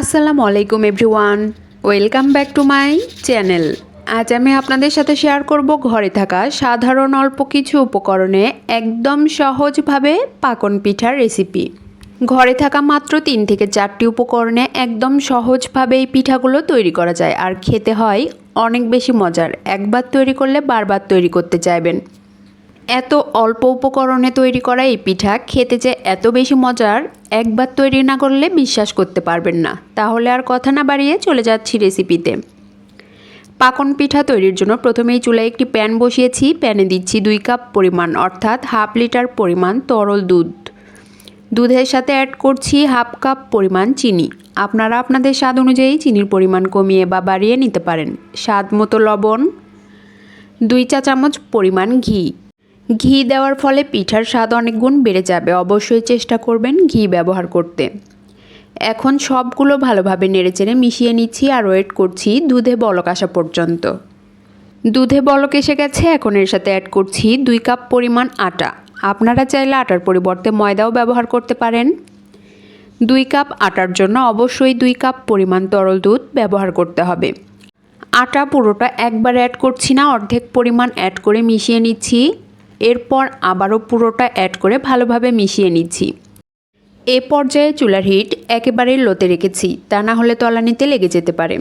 আসসালামু আলাইকুম everyone. Welcome back to my channel. আজ আমি আপনাদের সাথে শেয়ার করব ঘরে থাকা সাধারণ অল্প কিছু উপকরণে একদম সহজভাবে পাকন পিঠার রেসিপি। ঘরে থাকা মাত্র তিন থেকে চারটি উপকরণে একদম সহজভাবে এই পিঠাগুলো তৈরি করা যায়। আর খেতে হয় অনেক বেশি মজার। একবার তৈরি করলে বারবার তৈরি করতে চাইবেন। এত অল্প উপকরণে তৈরি করা এই পিঠা খেতে যে এত বেশি মজার, একবার তৈরি না করলে বিশ্বাস করতে পারবেন না। তাহলে আর কথা না বাড়িয়ে চলে যাচ্ছি রেসিপিতে পাকন পিঠা তৈরির জন্য প্রথমেই চুলায় একটি প্যান বসিয়েছি। প্যানে দিচ্ছি দুই কাপ পরিমাণ, অর্থাৎ হাফ লিটার পরিমাণ তরল দুধ। দুধের সাথে অ্যাড করছি হাফ কাপ পরিমাণ চিনি। আপনারা আপনাদের স্বাদ অনুযায়ী চিনির পরিমাণ কমিয়ে বা বাড়িয়ে নিতে পারেন। স্বাদ মতো লবণ, দুই চা চামচ পরিমাণ ঘি। ঘি দেওয়ার ফলে পিঠার স্বাদ অনেক গুণ বেড়ে যাবে। অবশ্যই চেষ্টা করবেন ঘি ব্যবহার করতে। এখন সবগুলো ভালোভাবে নেড়েচেড়ে মিশিয়ে নিচ্ছি আর ওয়েট করছি দুধে বলক আসা পর্যন্ত। দুধে বলক এসে গেছে, এখন এর সাথে অ্যাড করছি দুই কাপ পরিমাণ আটা। আপনারা চাইলে আটার পরিবর্তে ময়দাও ব্যবহার করতে পারেন। দুই কাপ আটার জন্য অবশ্যই দুই কাপ পরিমাণ তরল দুধ ব্যবহার করতে হবে। আটা পুরোটা একবার অ্যাড করছি না, অর্ধেক পরিমাণ অ্যাড করে মিশিয়ে নিচ্ছি। এরপর আবারও পুরোটা অ্যাড করে ভালোভাবে মিশিয়ে নিচ্ছি। এ পর্যায়ে চুলার হিট একেবারে লোতে রেখেছি, তা না হলে তলানিতে লেগে যেতে পারে।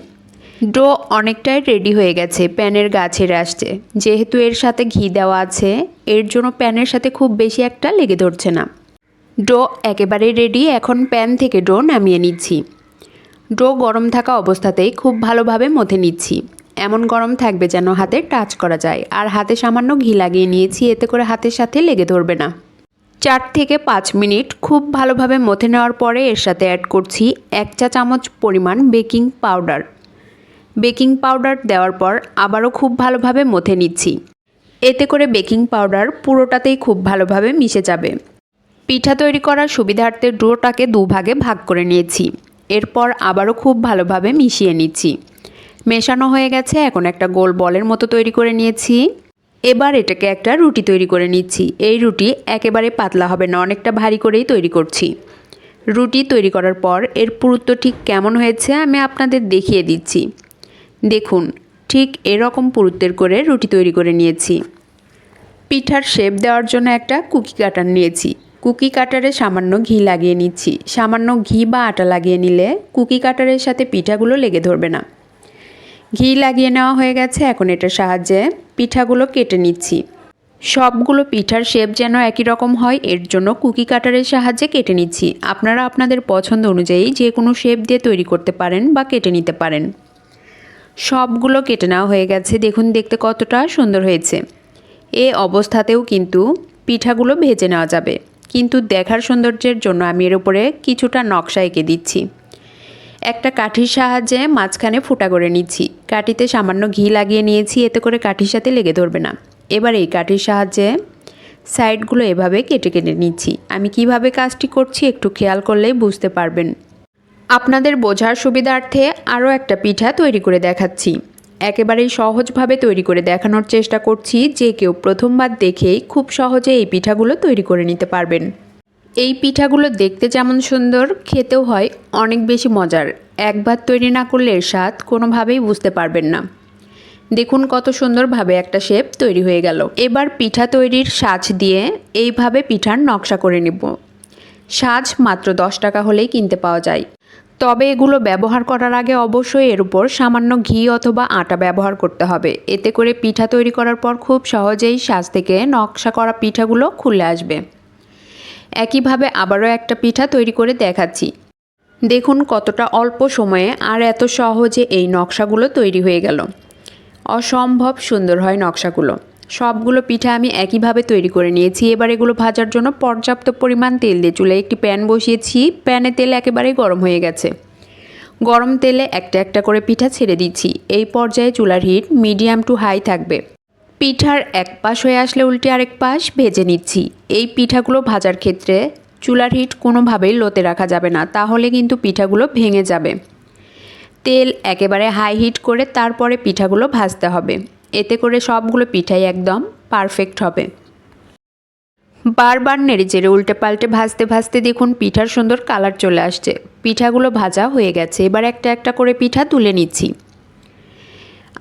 ডো অনেকটাই রেডি হয়ে গেছে, প্যানের গা ছেড়ে আসছে। যেহেতু এর সাথে ঘি দেওয়া আছে, এর জন্য প্যানের সাথে খুব বেশি একটা লেগে ধরছে না। ডো একেবারে রেডি এখন প্যান থেকে ডো নামিয়ে নিচ্ছি। ডো গরম থাকা অবস্থাতেই খুব ভালোভাবে মথে নিচ্ছি। এমন গরম থাকবে যেন হাতে টাচ করা যায়। আর হাতে সামান্য ঘি লাগিয়ে নিয়েছি, এতে করে হাতের সাথে লেগে ধরবে না। চার থেকে পাঁচ মিনিট খুব ভালোভাবে মথে নেওয়ার পরে এর সাথে অ্যাড করছি এক চা চামচ পরিমাণ বেকিং পাউডার। বেকিং পাউডার দেওয়ার পর আবারও খুব ভালোভাবে মথে নিচ্ছি। এতে করে বেকিং পাউডার পুরোটাতেই খুব ভালোভাবে মিশে যাবে। পিঠা তৈরি করার সুবিধার্থে ডোটাকে দুভাগে ভাগ করে নিয়েছি। এরপর আবারও খুব ভালোভাবে মিশিয়ে নিচ্ছি। মেশানো হয়ে গেছে। এখন একটা গোল বলের মতো তৈরি করে নিয়েছি। এবার এটাকে একটা রুটি তৈরি করে নিচ্ছি। এই রুটি একেবারে পাতলা হবে না, অনেকটা ভারী করেই তৈরি করছি। রুটি তৈরি করার পর এর পুরুত্ব ঠিক কেমন হয়েছে আমি আপনাদের দেখিয়ে দিচ্ছি। দেখুন, ঠিক এরকম পুরুত্বের করে রুটি তৈরি করে নিয়েছি। পিঠার শেপ দেওয়ার জন্য একটা কুকি কাটার নিয়েছি। কুকি কাটারে সামান্য ঘি লাগিয়ে নিচ্ছি। সামান্য ঘি বা আটা লাগিয়ে নিলে কুকি কাটারের সাথে পিঠাগুলো লেগে ধরবে না। ঘি লাগিয়ে নেওয়া হয়ে গেছে। এখন এটার সাহায্যে পিঠাগুলো কেটে নিচ্ছি। সবগুলো পিঠার শেপ যেন একই রকম হয়, এর জন্য কুকি কাটারের সাহায্যে কেটে নিচ্ছি। আপনারা আপনাদের পছন্দ অনুযায়ী যে কোনো শেপ দিয়ে তৈরি করতে পারেন বা কেটে নিতে পারেন। সবগুলো কেটে নেওয়া হয়ে গেছে। দেখুন, দেখতে কতটা সুন্দর হয়েছে। এ অবস্থাতেও কিন্তু পিঠাগুলো ভেজে নেওয়া যাবে। কিন্তু দেখার সৌন্দর্যের জন্য আমি এর উপরে কিছুটা নকশা এঁকে দিচ্ছি। একটা কাঠির সাহায্যে মাঝখানে ফুটা করে নিচ্ছি। কাঠিতে সামান্য ঘি লাগিয়ে নিয়েছি, এতে করে কাঠির সাথে লেগে ধরবে না। এবার এই কাঠির সাহায্যে সাইডগুলো এভাবে কেটে কেটে নিচ্ছি। আমি কীভাবে কাজটি করছি একটু খেয়াল করলেই বুঝতে পারবেন। আপনাদের বোঝার সুবিধার্থে আরও একটা পিঠা তৈরি করে দেখাচ্ছি। একেবারেই সহজভাবে তৈরি করে দেখানোর চেষ্টা করছি যে কেউ প্রথমবার দেখেই খুব সহজে এই পিঠাগুলো তৈরি করে নিতে পারবেন। এই পিঠাগুলো দেখতে যেমন সুন্দর, খেতেও হয় অনেক বেশি মজার। একবার তৈরি না করলে এর স্বাদ কোনোভাবেই বুঝতে পারবেন না। দেখুন কত সুন্দরভাবে একটা শেপ তৈরি হয়ে গেল। এবার পিঠা তৈরির সাজ দিয়ে এইভাবে পিঠার নকশা করে নেব। সাজ মাত্র দশ টাকা হলেই কিনতে পাওয়া যায়। তবে এগুলো ব্যবহার করার আগে অবশ্যই এর উপর সামান্য ঘি অথবা আটা ব্যবহার করতে হবে। এতে করে পিঠা তৈরি করার পর খুব সহজেই সাজ থেকে নকশা করা পিঠাগুলো খুলে আসবে। একইভাবে আবারও একটা পিঠা তৈরি করে দেখাচ্ছি। দেখুন কতটা অল্প সময়ে আর এত সহজে এই নকশাগুলো তৈরি হয়ে গেল। অসম্ভব সুন্দর হয় নকশাগুলো। সবগুলো পিঠা আমি একইভাবে তৈরি করে নিয়েছি। এবার এগুলো ভাজার জন্য পর্যাপ্ত পরিমাণ তেল দিয়ে চুলে একটি প্যান বসিয়েছি। প্যানে তেল একেবারেই গরম হয়ে গেছে। গরম তেলে একটা একটা করে পিঠা ছেড়ে দিচ্ছি। এই পর্যায়ে চুলার হিট মিডিয়াম টু হাই থাকবে। পিঠার এক পাশ হয়ে আসলে উল্টে আরেক পাশ ভেজে নিচ্ছি। এই পিঠাগুলো ভাজার ক্ষেত্রে চুলার হিট কোনোভাবেই লোতে রাখা যাবে না, তাহলে কিন্তু পিঠাগুলো ভেঙে যাবে। তেল একেবারে হাই হিট করে তারপরে পিঠাগুলো ভাজতে হবে। এতে করে সবগুলো পিঠাই একদম পারফেক্ট হবে। বারবার নেড়ে চেড়ে উল্টে পাল্টে ভাজতে ভাজতে দেখুন পিঠার সুন্দর কালার চলে আসছে। পিঠাগুলো ভাজা হয়ে গেছে। এবার একটা একটা করে পিঠা তুলে নিচ্ছি।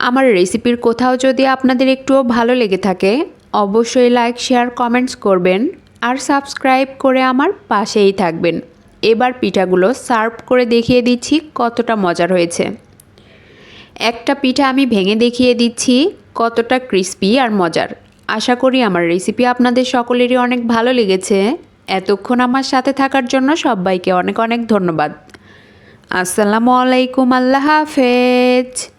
আমার রেসিপির কোথাও যদি আপনাদের একটুও ভালো লেগে থাকে, অবশ্যই লাইক শেয়ার কমেন্টস করবেন আর সাবস্ক্রাইব করে আমার পাশেই থাকবেন। এবার পিঠাগুলো সার্ভ করে দেখিয়ে দিচ্ছি কতটা মজার হয়েছে। একটা পিঠা আমি ভেঙে দেখিয়ে দিচ্ছি কতটা ক্রিস্পি আর মজার। আশা করি আমার রেসিপি আপনাদের সকলেরই অনেক ভালো লেগেছে। এতক্ষণ আমার সাথে থাকার জন্য সবাইকে অনেক অনেক ধন্যবাদ। আসসালামু আলাইকুম, আল্লাহ হাফেজ।